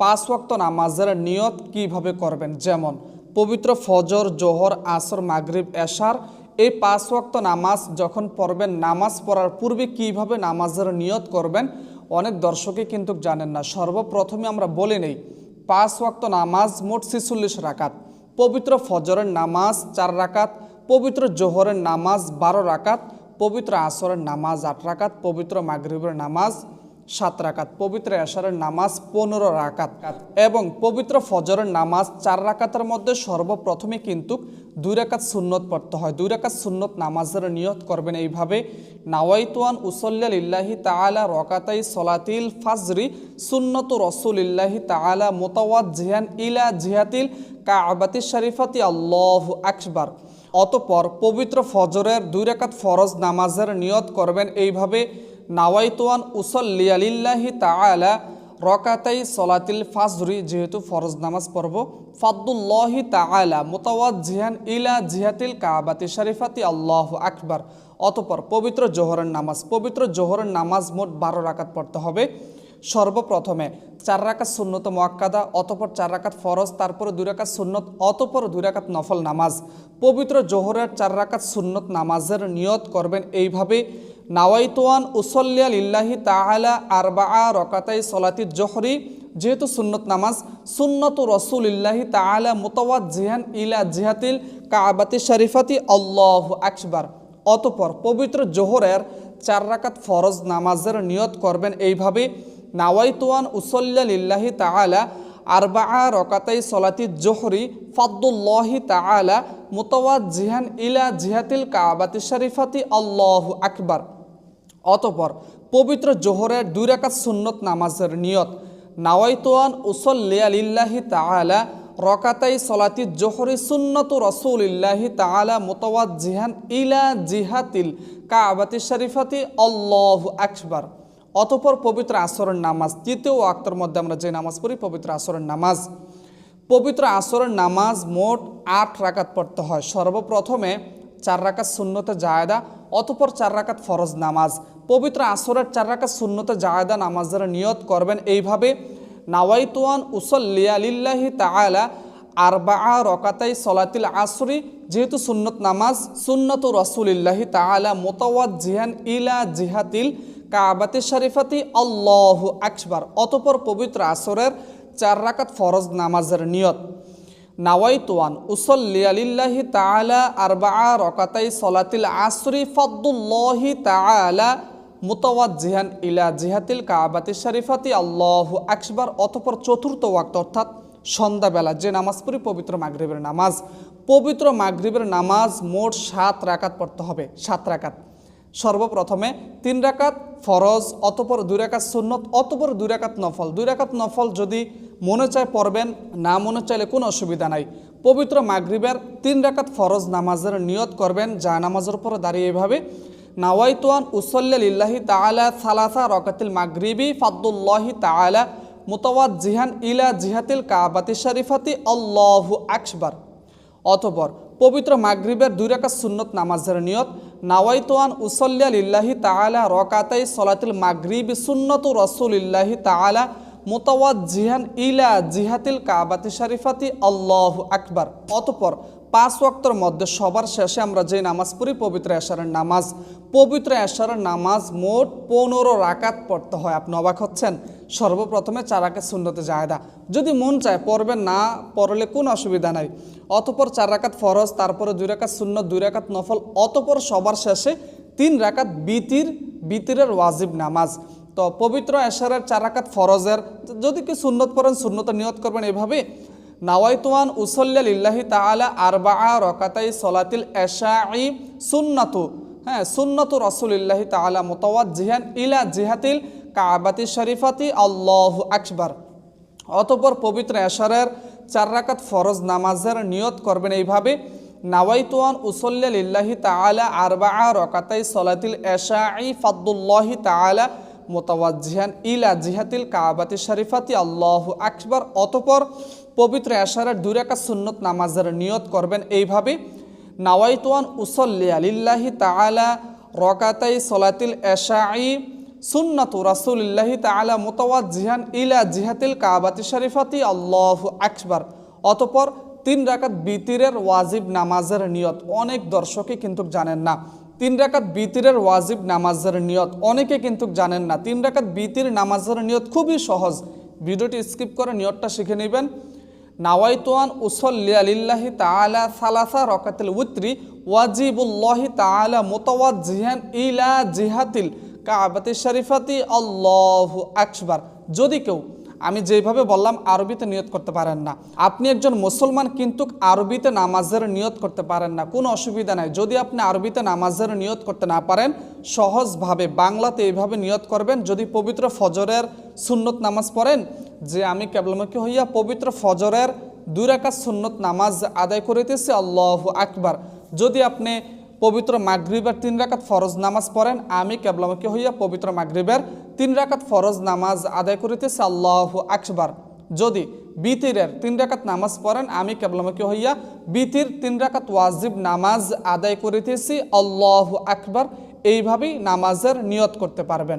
পাঁচ ওয়াক্ত নামাজের নিয়ত কীভাবে করবেন? যেমন, পবিত্র ফজর, জোহর, আসর, মাগরিব, এশার। এই পাঁচ ওয়াক্ত নামাজ যখন পড়বেন, নামাজ পড়ার পূর্বে কীভাবে নামাজের নিয়ত করবেন? অনেক দর্শকই কিন্তু জানেন না। সর্বপ্রথমে আমরা বলে নেই, পাঁচ ওয়াক্ত নামাজ মোট ছিচল্লিশ রাকাত। পবিত্র ফজরের নামাজ চার রাকাত, পবিত্র জোহরের নামাজ বারো রাকাত, পবিত্র আসরের নামাজ আট রাকাত, পবিত্র মাগরিবের নামাজ সাত রাকাত, পবিত্র এশারের নামাজ পনেরো রাকাত এবং পবিত্র ফজরের নামাজ চার রাকাতের মধ্যে সর্বপ্রথমে কিন্তু দুই রাকাত সুন্নত পড়তে হয়। দুই রাকাত সুন্নত নামাজের নিয়ত করবেন এইভাবে, নাওয়াইতুয়ান উসল্লাল ইল্লাহি তাআলা রকাতাই সলাতিল ফাজরি সুন্নত রসুল ইল্লাহি তাআলা মোতাওয়াত জিহান ইলা জিহাতিল কাবাতি শরীফাতি, আল্লাহ আকবার। অতপর পবিত্র ফজরের দুই রাকাত ফরজ নামাজের নিয়ত করবেন এইভাবে নাওয়াইতুয়ান উসল্লিয়ালিল্লাহি তাআলা রকাতাই সলাতিল ফাজরি, যেহেতু ফরজ নামাজ পড়ব। ফাদ্দুল্লাহি তাআলা মোতাওয়াত জিহান ইলা জিহাতিল কাবাতি শরীফাতি, আল্লাহ আকবার। অতপর পবিত্র জোহরের নামাজ, পবিত্র জোহরের নামাজ মোট বারো রাকাত পড়তে হবে। সর্বপ্রথমে চার রাকাত সুন্নত মোয়াক্কাদা, অতপর চার রাকাত ফরজ, তারপরে দুই রাকাত সুন্নত, অতপর দুই রাকাত নফল নামাজ। পবিত্র জোহরের চার রাকাত সুন্নত নামাজের নিয়ত করবেন এইভাবে। নাওয়াইতোয়ান উসল্লিয়াল ইল্লাহি তাআলা আরবা রকাতাই সলাতি জোহরি, যেহেতু সুন্নত নামাজ, সুন্নত রসুল ইল্লাহি তাআলা মোতাওয়াত জিহান ইলা জিহাতিল কাবাতি শরীফাতি আল্লাহ আকবার। অতপর পবিত্র জোহরের চার রাকাত ফরজ নামাজের নিয়ত করবেন এইভাবে, নাওয়াইতুয়ান উসল্লা লিল্লাহি তাআলা আরবা রকাতাই সলাতি জোহরি ফাদ্দুল্লাহি তাআলা মুতাওয়াত জিহান ইলা জিহাতিল কাবাতি শরীফাতি আল্লাহ আকবার। অতপর পবিত্র জোহরের দুই রাকাত সুন্নত নামাজের নিয়ত, নাওয়াইতুয়ান উসল্লিয়ালিল্লাহি তাআলা রকাতাই সলাতি জোহরি সুন্নত রসুলিল্লাহি তাআলা মোতাওয়াত জিহান ইলা জিহাতিল কাবাতি শরীফাতি আল্লাহ আকবার। অতপর পবিত্র আসরের নামাজ, তৃতীয় আক্তর মধ্যে আমরা যে নামাজ পড়ি, পবিত্র আসরের নামাজ। পবিত্র আসরের নামাজ মোট আট রাকাত পড়তে হয়। সর্বপ্রথমে চার রাকাত শূন্যতে জায়দা, অতপর চার রাকাত ফরজ নামাজ। পবিত্র আসরের চার রাকাত শূন্যতে জায়দা নামাজের নিয়ত করবেন এইভাবে, নাওয়াইতুয়ান উসল্লিয়ালিল্লাহি তাআলা আরবা রকাতাই সলাতিল আসরি, যেহেতু সুন্নত নামাজ, সুন্নত রসুলিল্লাহি তাআলা মোতাওয়াত জিহান ইলা জিহাতিল কাবাতি শরীফাতি, আল্লাহ আকবার। অতপর পবিত্র আসরের চার রাকাত ফরজ নামাজের নিয়ত। নাওয়াইতুয়ান উসল্লিয়ালিল্লাহি তাআলা আরবা রকাতাই সলাতিল আসরি ফদ্দুল্লাহি তাআলা মুতাওয়াত জিহান ইলা জিহাতিল কাবাতি শরীফাতি। আল্লাহ আকবার, অতপর চতুর্থ ওয়াক্ত, অর্থাৎ সন্ধ্যাবেলা, যে নামাজ পড়ি পবিত্র মাগরিবের নামাজ। পবিত্র মাগরিবের নামাজ মোট সাত রাকাত পড়তে হবে, সাত রাকাত। সর্বপ্রথমে তিন রাকাত ফরজ, অতপর দুই রাকাত সুন্নত, অতপর দুই রাকাত নফল। দুই রাকাত নফল যদি মনে চায় পড়বেন, না মনে চাইলে কোনো অসুবিধা নাই। পবিত্র মাগরিবের তিন রাকাত ফরজ নামাজের নিয়ত করবেন, যা নামাজের উপরে দাঁড়িয়ে এভাবে, নাওয়াইতুয়ান উসল্লিল্লাহি তাআলা সালাসা রকাতিল মাগরিবি ফাদ্দুল্লাহি তাআলা মুতাওয়াত জিহান ইলা জিহাতিল কাবাতি শরীফাতি আল্লাহু আকবার। অতপর পবিত্র মাগরিবের দুই রাকাত সুন্নত নামাজের নিয়ত নাওয়াইতুয়ান উসল্লিয়া লিল্লাহি তালা রকাতাই সলাতিল মাগরিব সুন্নত রসুলিল্লাহি তালা মোতাওয়াত জিহান ইলা জিহাতিল কাবাতি শরীফাতি আল্লাহ আকবার। অতপর পাঁচ ওয়াক্তর মধ্যে সবার শেষে আমরা যে নামাজ পড়ি, পবিত্র এশারের নামাজ। পবিত্র এশারের নামাজ মোট পনেরো রাকাত পড়তে হয়। আপনি অবাক হচ্ছেন? সর্বপ্রথমে চারাকে শূন্যতে জায়দা। যদি মন চায় পড়বেন, না পড়লে কোনো অসুবিধা নাই। অতপর চার রাকাত ফরজ, তারপরে দুই রাকাত শূন্য দুই রাকাত নফল, অতপর সবার শেষে তিন রাকাত বিতির, বিতিরের ওয়াজিব নামাজ। তো পবিত্র এশারের চার রাকাত ফরজের, যদি কি সুন্নত পড়েন সুন্নত নিয়ত করবেন এভাবে। নাওয়াইতুয়ান উসল্লা লিল্লাহি তাআলা আরবা রকাতাই সলাতিল এশাই সুন্নাতু। হ্যাঁ সুন্নাতু রসুলিল্লাহি তাআলা মোতাওয়াত জিহান ইলা জিহাতিল কাবাতি শরীফাতি। আল্লাহ আকবার। অতপর পবিত্র এশারের চার রাকাত ফরজ নামাজের নিয়ত করবেন এইভাবে, নাওয়াইতুয়ান উসল্লা লিল্লাহি তাআলা আরবা রকাতাই সলাতিল এশাই ফাদ্দুল্লাহি তাআলা মোতাওয়াজিহান ইলা জিহাতিল কাবাতি শরীফাতি আল্লাহ আকবার, অতপর পবিত্র এশারের দুই রাকাত সুন্নত নামাজের নিয়ত করবেন এইভাবে, নাওয়াইতুয়ান উসল্লিয়া লিল্লাহি তাআলা রকাতাই সলাতিল এশাই সুন্নাতু রাসূলিল্লাহি তাআলা মুতাওয়াজ্জিহান ইলা জিহাতিল কাবাতি শরীফাতি আল্লাহু আকবার, অতঃপর তিন রাকাত বিতিরের ওয়াজিব নামাজের নিয়ত। অনেক দর্শকই কিন্তু জানেন না। তিন রাকাত বিতিরের ওয়াজিব নামাজের নিয়ত। অনেকে কিন্তু জানেন না, তিন রাকাত বিতির নামাজের নিয়ত খুবই সহজ। ভিডিওটি স্কিপ করে নিয়তটা শিখে নেবেন। নাওয়াইতুয়ান উসল্লি আলিল্লাহি তাআলা সালাসা রকাতিল উত্রি, ওয়াজিবুল্লাহি তালা তাআলা মুতাওয়াজ্জিহান ইলা জিহাতিল কাবাতি শরীফাতি। আল্লাহু আকবার। যদি কেউ আমি যেভাবে বললাম, আরবিতে নিয়ত করতে পারেন না। আপনি একজন মুসলমান, কিন্তু আরবিতে নামাজের নিয়ত করতে পারেন না। কোনো অসুবিধা নাই। যদি আপনি আরবিতে নামাজের নিয়ত করতে না পারেন, সহজভাবে বাংলাতে এইভাবে নিয়ত করবেন, যদি পবিত্র ফজরের সুন্নত নামাজ পড়েন, যে আমি কেবলমুখী হইয়া পবিত্র ফজরের দুই সুন্নত নামাজ আদায় করিতেছি, আল্লাহ আকবার। যদি আপনি পবিত্র মাগরিবের তিন রাকাত ফরজ নামাজ পড়েন। আমি কেবলামুখী হইয়া পবিত্র মাগরিবের তিন রাকাত ফরজ নামাজ আদায় করিতেছি, আল্লাহ আকবার। যদি বিতিরের তিন রাকাত নামাজ পড়েন, আমি কেবলামুখী হইয়া বিতির তিন রাকাত ওয়াজিব নামাজ আদায় করিতেছি, আল্লাহ আকবর। এইভাবেই নামাজের নিয়ত করতে পারবেন।